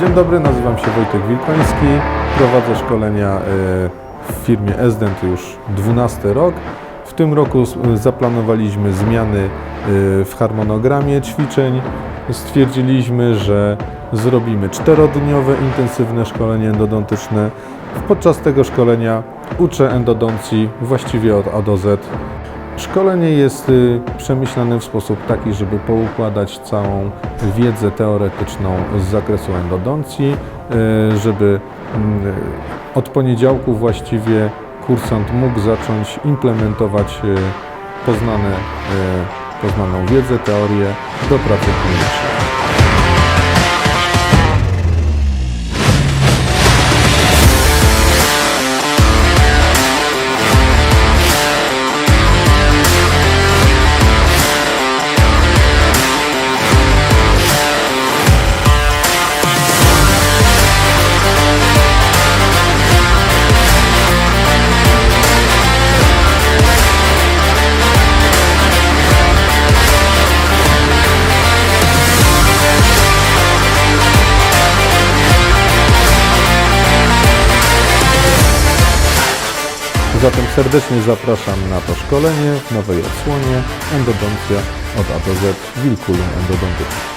Dzień dobry, nazywam się Wojtek Wilkoński. Prowadzę szkolenia e, w firmie Esdent już 12 rok. W tym roku s- zaplanowaliśmy zmiany e, w harmonogramie ćwiczeń. Stwierdziliśmy, że zrobimy czterodniowe intensywne szkolenie endodontyczne. Podczas tego szkolenia uczę endodoncji właściwie od A do Z. Szkolenie jest y, przemyślane w sposób taki, żeby poukładać całą wiedzę teoretyczną z zakresu endodoncji, y, żeby mm, od poniedziałku właściwie kursant mógł zacząć implementować y, poznane, poznaną wiedzę, teorię do pracy klinicznej. Zatem serdecznie zapraszam na to szkolenie w nowej odsłonie Endodoncja od A do Z Wilkulum Endodontycznym.